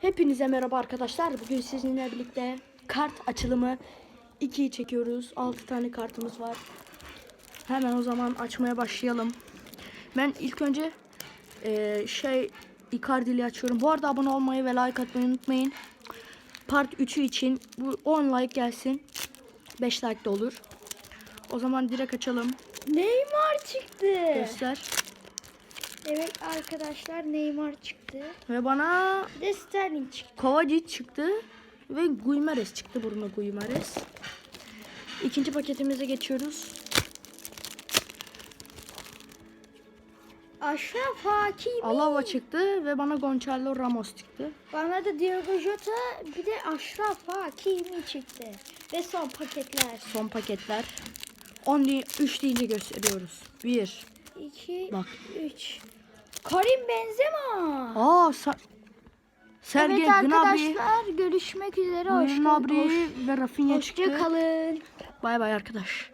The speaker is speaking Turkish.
Hepinize merhaba arkadaşlar. Bugün sizinle birlikte kart açılımı 2'yi çekiyoruz. 6 tane kartımız var. Hemen o zaman açmaya başlayalım. Ben ilk önce eee, şey Icardi'li açıyorum. Bu arada abone olmayı ve like atmayı unutmayın. Part 3'ü için bu 10 like gelsin. 5 like de olur. O zaman direkt açalım. Neymar çıktı. Göster. Evet arkadaşlar Neymar çıktı. Ve bana Bir de Sterling çıktı. Kovacic çıktı ve Guimares çıktı Bruno Guimares. İkinci paketimize geçiyoruz. Aşraf Hakimi. Alava çıktı ve bana Gonçalo Ramos çıktı. Bana da Diogo Jota bir de Aşraf Hakimi çıktı. Ve son paketler. Son paketler. 10 değil, 3 deyince gösteriyoruz. 1. 2, Bak. 3. Karim Benzema. Aa Sa Sergey evet Gnabry, arkadaşlar görüşmek üzere. Hoş Gnabry hoş- ve Rafinha çıktı. Hoşça kalın. Bay bay arkadaşlar.